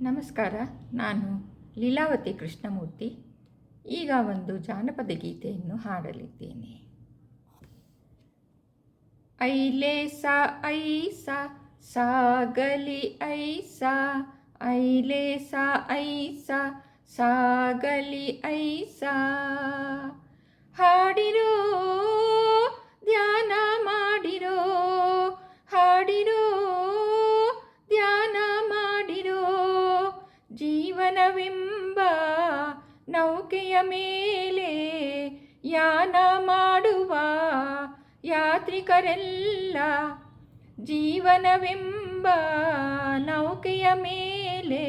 ನಮಸ್ಕಾರ, ನಾನು ಲೀಲಾವತಿ ಕೃಷ್ಣಮೂರ್ತಿ. ಈಗ ಒಂದು ಜಾನಪದ ಗೀತೆಯನ್ನು ಹಾಡಲಿದ್ದೇನೆ. ಐಲೇಸ ಐಸ, ಸಾಗಲಿ ಐಸ ಐಲೇಸ ಐಸಾ, ಸಾಗಲಿ ಐಸ. ಹಾಡಿರೋ ಯಾತ್ರಿಕರೆಲ್ಲ ಜೀವನವೆಂಬ ನೌಕೆಯ ಮೇಲೆ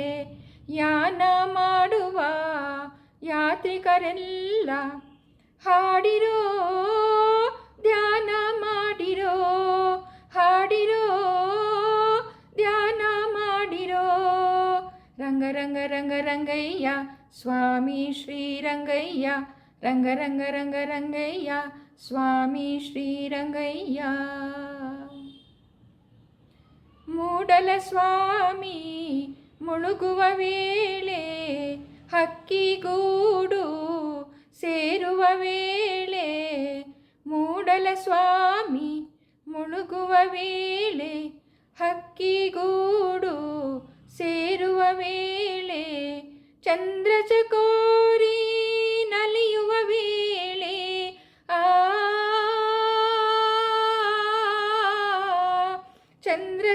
ಯಾನ ಮಾಡುವ ಯಾತ್ರಿಕರೆಲ್ಲ ಹಾಡಿರೋ, ಧ್ಯಾನ ಮಾಡಿರೋ, ಹಾಡಿರೋ, ಧ್ಯಾನ ಮಾಡಿರೋ. ರಂಗ ರಂಗ ರಂಗ, ರಂಗಯ್ಯ, ಸ್ವಾಮಿ ಶ್ರೀರಂಗಯ್ಯ ರಂಗ ರಂಗ ರಂಗ, ರಂಗಯ್ಯ ಸ್ವಾಮಿ ಶ್ರೀರಂಗಯ್ಯ ಮೂಡಲ ಸ್ವಾಮಿ ಮುಳುಗುವ ವೇಳೆ ಹಕ್ಕಿಗೂಡು ಸೇರುವ ವೇಳೆ ಮೂಡಲ ಸ್ವಾಮಿ ಮುಳುಗುವ ವೇಳೆ ಹಕ್ಕಿಗೂಡು ಸೇರುವ ವೇಳೆ ಚಂದ್ರಚಕೋರಿ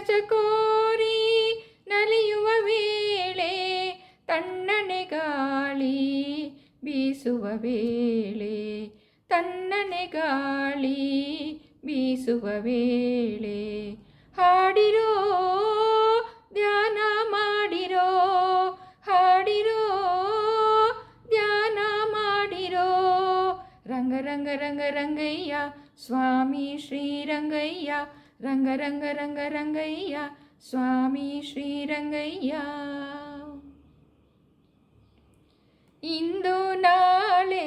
ಚಂದ್ರಚಕೋರಿ ನಲಿಯುವ ವೇಳೆ ತಣ್ಣನೆ ಗಾಳಿ ಬೀಸುವ ವೇಳೆ ರಂಗ ರಂಗ ರಂಗ ರಂಗಯ್ಯ ಸ್ವಾಮಿ ಶ್ರೀರಂಗಯ್ಯ. ಇಂದು ನಾಳೆ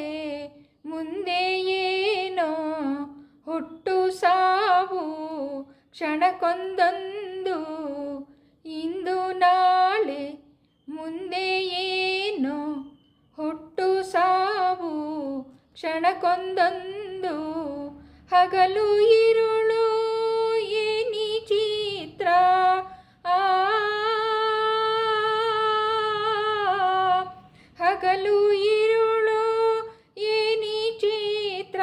ಮುಂದೆ ಏನೋ ಹುಟ್ಟು ಸಾವು, ಕ್ಷಣಕ್ಕೊಂದೊಂದು. ಇಂದು ನಾಳೆ ಮುಂದೆ ಏನೋ ಹುಟ್ಟು ಸಾವು, ಕ್ಷಣಕ್ಕೊಂದೊಂದು. ಹಗಲು ಇರುಳು ಹಗಲು ಇರುಳು ಏನಿ ಚಿತ್ರ,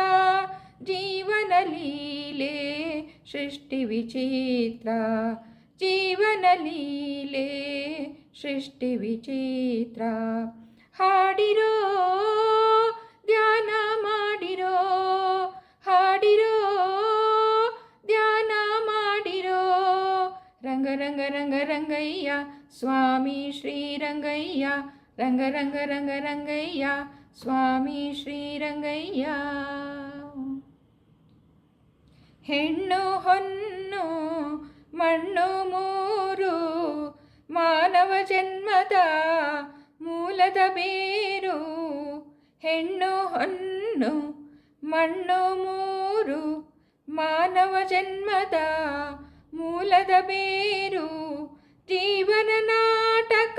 ಜೀವನ ಲೀಲೆ, ಸೃಷ್ಟಿ ವಿಚಿತ್ರ. ಜೀವನ ಲೀಲೆ, ಸೃಷ್ಟಿ ವಿಚಿತ್ರ. ಹಾಡಿರೋ, ಧ್ಯಾನ ಮಾಡಿರೋ, ಹಾಡಿರೋ, ಧ್ಯಾನ ಮಾಡಿರೋ, ರಂಗ ರಂಗ ರಂಗ ರಂಗಯ್ಯ, ಸ್ವಾಮಿ ಶ್ರೀರಂಗಯ್ಯ ರಂಗ ರಂಗ ರಂಗ ರಂಗಯ್ಯ, ಸ್ವಾಮಿ ಶ್ರೀರಂಗಯ್ಯ ಹೆಣ್ಣು ಹೊನ್ನು, ಮಣ್ಣು ಮೂರು, ಮಾನವ ಜನ್ಮದ ಮೂಲದ ಬೇರು. ಹೆಣ್ಣು ಹೊನ್ನು, ಮಣ್ಣು ಮೂರು, ಮಾನವ ಜನ್ಮದ ಮೂಲದ ಬೇರು. ಜೀವನ ನಾಟಕ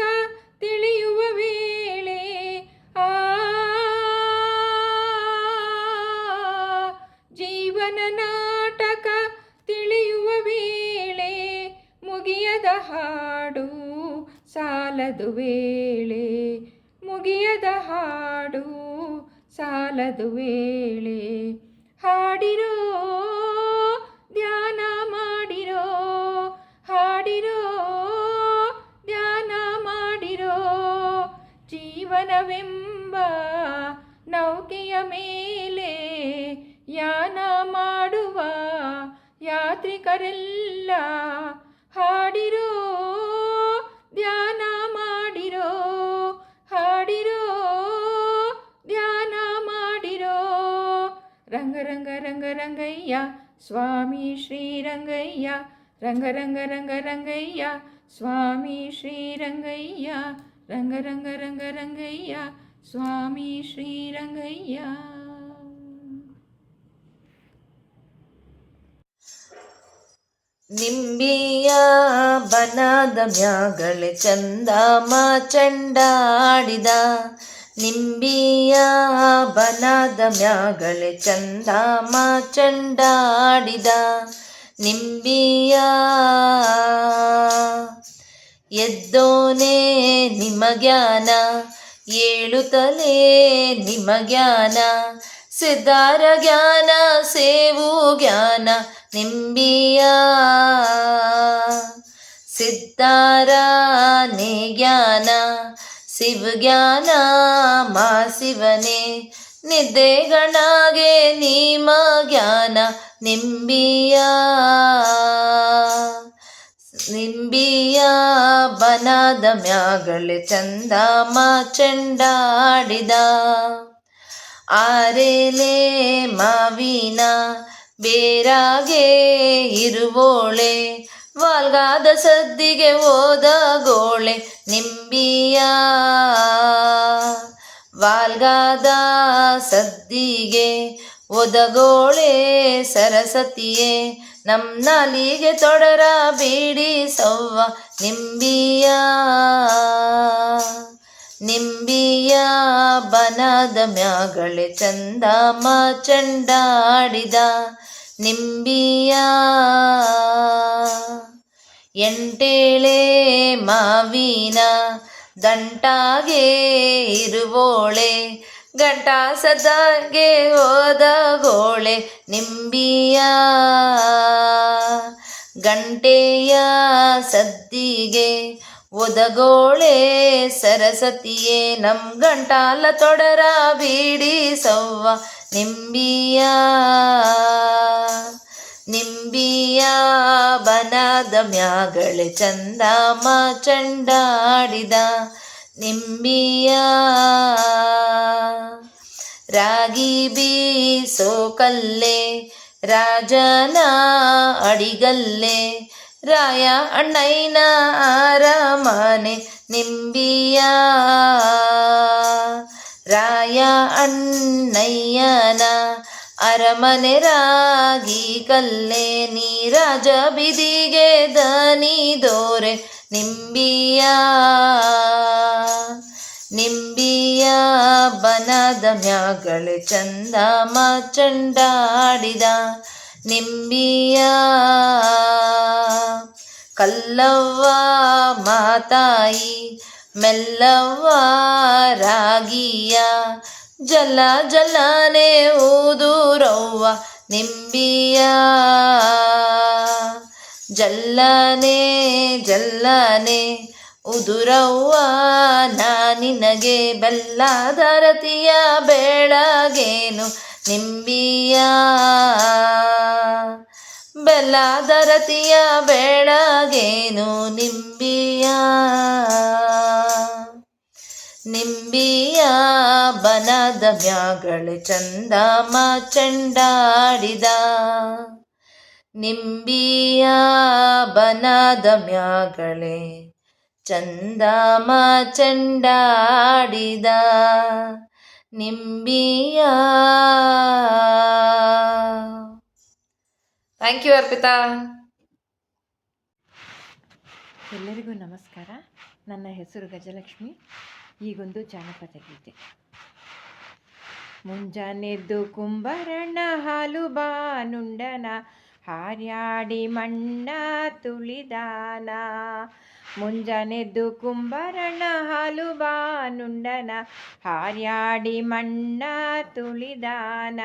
ತಿಳಿಯುವ ಮುಗಿಯದ ಹಾಡು ಸಾಲದು ವೇಳೆ, ಮುಗಿಯದ ಹಾಡು ಸಾಲದು ವೇಳೆ. ಹಾಡಿರೋ, ಧ್ಯಾನ ಮಾಡಿರೋ, ಹಾಡಿರೋ, ಧ್ಯಾನ ಮಾಡಿರೋ, ಜೀವನವೆಂಬ ನೌಕೆಯ ಮೇಲೆ ಯಾನ ಮಾಡುವ ಯಾತ್ರಿಕರೆಲ್ಲ ಹಾಡಿರೋ, ಧ್ಯಾನ ಮಾಡಿರೋ, ಹಾಡಿರೋ, ಧ್ಯಾನ ಮಾಡಿರೋ. ರಂಗ ರಂಗ ರಂಗ, ರಂಗಯ್ಯ, ಸ್ವಾಮಿ ಶ್ರೀರಂಗಯ್ಯ ರಂಗ ರಂಗ ರಂಗ, ರಂಗಯ್ಯ, ಸ್ವಾಮಿ ಶ್ರೀರಂಗಯ್ಯ ರಂಗ ರಂಗ ರಂಗ, ರಂಗಯ್ಯ, ಸ್ವಾಮಿ ಶ್ರೀರಂಗಯ್ಯ ನಿಂಬಿಯ ಬನ ಬನದ ಮ್ಯಾಗಳೆ ಚಂದಮ ಚಂಡಾಡಿದ. ನಿಂಬಿಯ ಬನದ ಮ್ಯಾಗಳೆ ಚಂದಮ ಚಂಡಾಡಿದ. ನಿಂಬಿಯ ಎದ್ದೋನೇ ನಿಮ್ಮ ಜ್ಞಾನ ಏಳುತ್ತಲೇ ನಿಮ್ಮ ಜ್ಞಾನ ಸಿದ್ಧಾರ ಜ್ಞಾನ ಸೇವು ಜ್ಞಾನ ನಿಂಬಿಯ ಸಿದ್ಧಾರನೇ ಜ್ಞಾನ ಶಿವ ಜ್ಞಾನ ಮಾ ಶಿವನೇ. ನಿದ್ದೆಗಳಾಗೆ ನಿಮ ಜ್ಞಾನ, ನಿಂಬಿಯ ನಿಂಬಿಯ ಬನದ ಮ್ಯಾಗಳೆ ಚಂದಮ ಚೆಂಡಾಡಿದ. ಆರೇಲೆ ಮಾವಿನ ಬೇರಾಗೆ ಇರುವೋಳೆ, ವಾಲ್ಗಾದ ಸದ್ದಿಗೆ ಹೋದ ಗೋಳೆ ನಿಂಬಿಯ. ವಾಲ್ಗಾದ ಸದ್ದಿಗೆ ಒದಗೋಳೆ ಸರಸ್ವತಿಯೇ ನಮ್ಮ ನಾಲಿಗೆ ತೊಡರ ಬೀಡಿ ಸವ್ವ ನಿಂಬಿಯ. ನಿಂಬಿಯ ಬನದ ಮ್ಯಾಗಳೆ ಚಂದಮ ಚಂಡಾಡಿದ ನಿಂಬಿಯ ಎಂಟೇಳೆ ಮಾವಿನ ದಂಟಾಗೆ ಇರುವೋಳೆ ಗಂಟಾ ಸದಾಗೆ ಹೋದ ಗೋಳೆ. ನಿಂಬಿಯ ಗಂಟೆಯ ಸದ್ದಿಗೆ ಒದಗೋಳೆ ಸರಸ್ವತಿಯೇ ನಮ್ ಗಂಟಾಲ ತೊಡರ ಬೀಡಿ ಸವ್ವ ನಿಂಬಿಯ. ನಿಂಬಿಯ ಬನದ ಮ್ಯಾಗಳೆ ಚಂದಮ ಚಂಡಾಡಿದ ನಿಂಬಿಯ. ರಾಗಿ ಬೀಸೋ ಕಲ್ಲೆ ರಾಜನ ಅಡಿಗಲ್ಲೆ ರಾಯ ಅಣ್ಣಯ್ಯನ ಅರಮನೆ ನಿಂಬಿಯ. ರಾಯ ಅಣ್ಣಯ್ಯನ ಅರಮನೆ ರಾಗಿ ಕಲ್ಲೆ ನೀ ರಾಜ ಬಿದಿಗೆ ದನಿ ದೋರೆ ನಿಂಬಿಯ. ನಿಂಬಿಯ ಬನದ ಮ್ಯಾಗಳೆ ಚಂದಮ ಚಂಡಾಡಿದ. ನಿಂಬಿಯ ಕಲ್ಲವ್ವ ಮಾತಾಯಿ, ಮೆಲ್ಲವ್ವ ರಾಗಿಯ ಜಲ ಜಲನೆ ಊದೂರವ್ವ ನಿಂಬಿಯ. ಜಲ್ಲನೆ ಜಲ್ಲನೆ ಉದುರವ್ವ ನಾನಿನಗೆ ಬೆಲ್ಲದರತಿಯ ಬೆಳಗೇನು ನಿಂಬಿಯ ಬೆಲ್ಲದರತಿಯ ಬೆಳಗೇನು ನಿಂಬಿಯ? ನಿಂಬಿಯ ಬನದ ಚಂದ ಚಂದಮ ಚಂಡಾಡಿದ. ನಿಂಬಿಯ ಬನದ ಮ್ಯಾಗಳೆ ಚಂದಮ ಚಂಡಾಡಿದ. ನಿಂಬಿಯ. Thank you Arpita. ಎಲ್ಲರಿಗೂ ನಮಸ್ಕಾರ. ನನ್ನ ಹೆಸರು ಗಜಲಕ್ಷ್ಮಿ. ಈಗೊಂದು ಜಾನಪದ ಗೀತೆ. ಮುಂಜಾನೆದ್ದು ಕುಂಬರಣ್ಣ ಹಾಲು ಬಾನುಂಡನ ಹಾರ್ಯಾಡಿ ಮಣ್ಣ ತುಳಿದಾನ. ಮುಂಜಾನೆದ್ದು ಕುಂಬರಣ ಹಾಲು ಬಾನುಂಡನ ಹಾರ್ಯಾಡಿ ಮಣ್ಣ ತುಳಿದಾನ.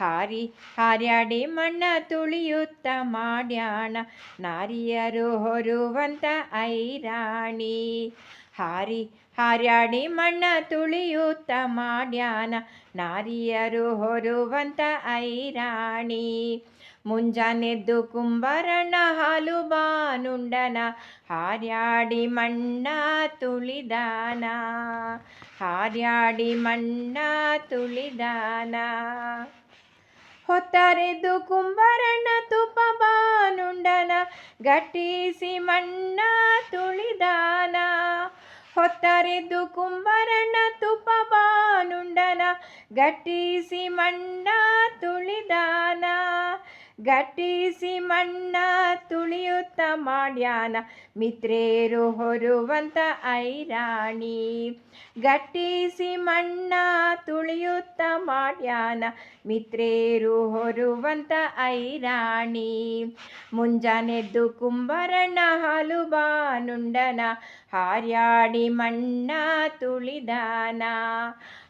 ಹಾರಿ, ಹಾರ್ಯಾಡಿ ಮಣ್ಣ ತುಳಿಯುತ್ತ ಮಾಡ್ಯಾಣ ನಾರಿಯರು ಹೊರುವಂತ ಐರಾಣಿ. ಹಾರಿ, ಹಾರ್ಯಾಡಿ ಮಣ್ಣ ತುಳಿಯುತ್ತ ಮಾಡ್ಯಾನ, ನಾರಿಯರು ಹೊರುವಂತ ಐರಾಣಿ. ಮುಂಜಾನೆದ್ದು ಕುಂಬರಣ್ಣ ಹಾಲು ಬಾನುಂಡನ, ಹಾರ್ಯಾಡಿ ಮಣ್ಣ ತುಳಿದಾನ, ಹಾರ್ಯಾಡಿ ಮಣ್ಣ ತುಳಿದಾನ. ಹೊತ್ತರೆದು ಕುಂಬರಣ್ಣ ತುಪ್ಪ ಬಾನುಂಡನ, ಗಟ್ಟಿಸಿ ಮಣ್ಣ ತುಳಿದಾನ. ಹೊತ್ತರೆದು ಕುಂಬರಣ್ಣ ತುಪ್ಪ ಬಾನುಂಡನ, ಗಟ್ಟಿಸಿ ಮಣ್ಣ ತುಳಿದಾನ. ಗಟ್ಟಿಸಿ ಮಣ್ಣ ತುಳಿಯುತ್ತ ಮಾಡ್ಯಾನ, ಮಿತ್ರೇರು ಹೊರುವಂತ ಐರಾಣಿ. ಗಟ್ಟಿಸಿ ಮಣ್ಣ ತುಳಿಯುತ್ತ ಮಾಡ್ಯಾನ, ಮಿತ್ರೇರು ಹೊರುವಂತ ಐರಾಣಿ. ಮುಂಜಾನೆದ್ದು ಕುಂಬರಣ್ಣ ಹಾಲು ಬಾನುಂಡನ ಹಾರ್ಯಾಡಿ ಮಣ್ಣ ತುಳಿದಾನ.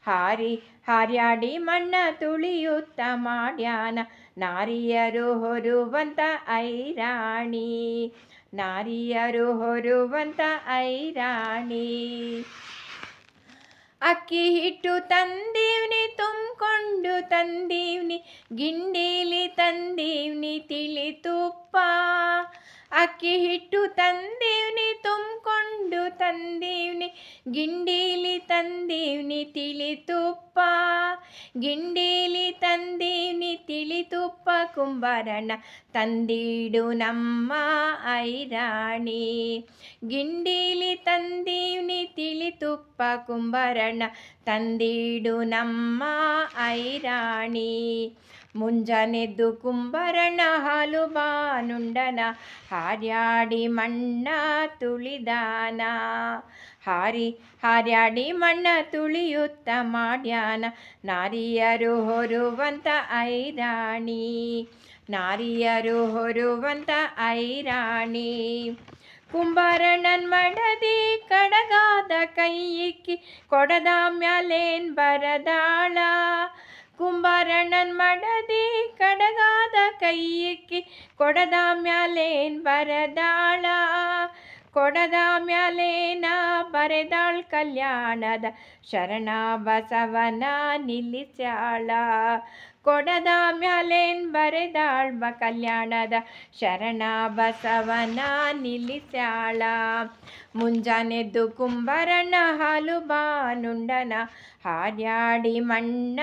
ಹಾರಿ, ಹಾರ್ಯಾಡಿ ಮಣ್ಣ ತುಳಿಯುತ್ತ ಮಾಡ್ಯಾನ. ನಾರಿಯರು ಹೊರುವಂತ ಐರಾಣಿ. ನಾರಿಯರು ಹೊರುವಂತ ಐರಾಣಿ. ಅಕ್ಕಿ ಹಿಟ್ಟು ತಂದೀವ್ನಿ, ತುಂಬಿಕೊಂಡು ತಂದೀವ್ನಿ, ಗಿಂಡೀಲಿ ತಂದೀವ್ನಿ, ತಿಳಿ ತುಪ್ಪ. ಅಕ್ಕಿ ಹಿಟ್ಟು ತಂದೀವ್ನಿ ತುಂಬಿಕೊಂಡು ತಂದೀವ್ನಿ ಗಿಂಡೀಲಿ ತಂದೀವ್ನಿ ತಿಳಿ ತುಪ್ಪ ಗಿಂಡೀಲಿ ತಂದೀವ್ನಿ ತಿಳಿ ತುಪ್ಪ ಕುಂಬಾರಣ್ಣ ತಂದೀಡು ನಮ್ಮ ಐರಾಣಿ ಗಿಂಡೀಲಿ ತಂದೀವ್ನಿ ತಿಳಿ ತುಪ್ಪ ಕುಂಬಾರಣ್ಣ ತಂದೀಡು ನಮ್ಮ ಐರಾಣಿ ಮುಂಜಾನೆದ್ದು ಕುಂಬರಣ್ಣ ಹಾಲು ಬಾನುಂಡನ ಹಾರ್ಯಾಡಿ ಮಣ್ಣ ತುಳಿದಾನ ಹಾರಿ ಹಾರ್ಯಾಡಿ ಮಣ್ಣ ತುಳಿಯುತ್ತ ಮಾಡ್ಯಾನ. ನಾರಿಯರು ಹೊರುವಂತ ಐರಾಣಿ, ನಾರಿಯರು ಹೊರುವಂತ ಐರಾಣಿ. ಕುಂಬಾರಣ್ಣನ್ ಮಡದಿ ಕಡಗಾದ ಕೈಯಿಕ್ಕಿ ಕೊಡದ ಮ್ಯಾಲೇನ್ ಬರದಾಳ. ಕುಂಬಾರಣ್ಣನ್ ಮಡದಿ ಕಡಗಾದ ಕೈಯಿಕ್ಕಿ ಕೊಡದ ಮ್ಯಾಲೇನ್ ಬರದಾಳ. ಕೊಡದ ಮ್ಯಾಲೇನ ಬರೆದಾಳ್ ಕಲ್ಯಾಣದ ಶರಣ ಬಸವನ ನಿಲ್ಲಿಸ್ಯಾಳ. ಕೊಡದ ಮ್ಯಾಲೇನ್ ಬರೆದಾಳ್ ಬ ಕಲ್ಯಾಣದ ಶರಣ ಬಸವನ ನಿಲ್ಲಿಸ್ಯಾಳ. ಮುಂಜಾನೆದ್ದು ಕುಂಬರನ ಹಾಲು ಬಾನುಂಡನ ಹಾರ್ಯಾಡಿ ಮಣ್ಣ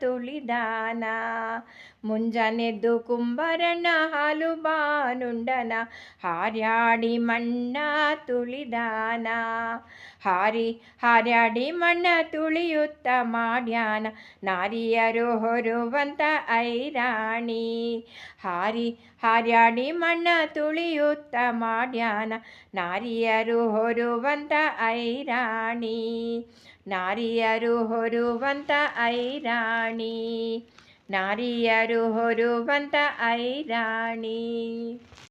ತುಳಿದಾನ. ಮುಂಜಾನೆದ್ದು ಕುಂಬರಣ್ಣ ಹಾಲು ಬಾನುಂಡನ ಹಾರ್ಯಾಡಿ ಮಣ್ಣ ತುಳಿದಾನ. ಹಾರಿ, ಹಾರ್ಯಾಡಿ ಮಣ್ಣ ತುಳಿಯುತ್ತ ಮಾಡ್ಯಾನ, ನಾರಿಯರು ಹೊರುವಂತ ಐರಾಣಿ. ಹಾರಿ, ಹಾರ್ಯಾಡಿ ಮಣ್ಣ ತುಳಿಯುತ್ತ ಮಾಡ್ಯಾನ, ನಾರಿಯರು ಹೊರುವಂತ ಐರಾಣಿ. ನಾರಿಯರು ಹೊರುವಂತ ಐರಾಣಿ. ನಾರಿಯರು ಹೊರುವಂತ ಐರಾಣಿ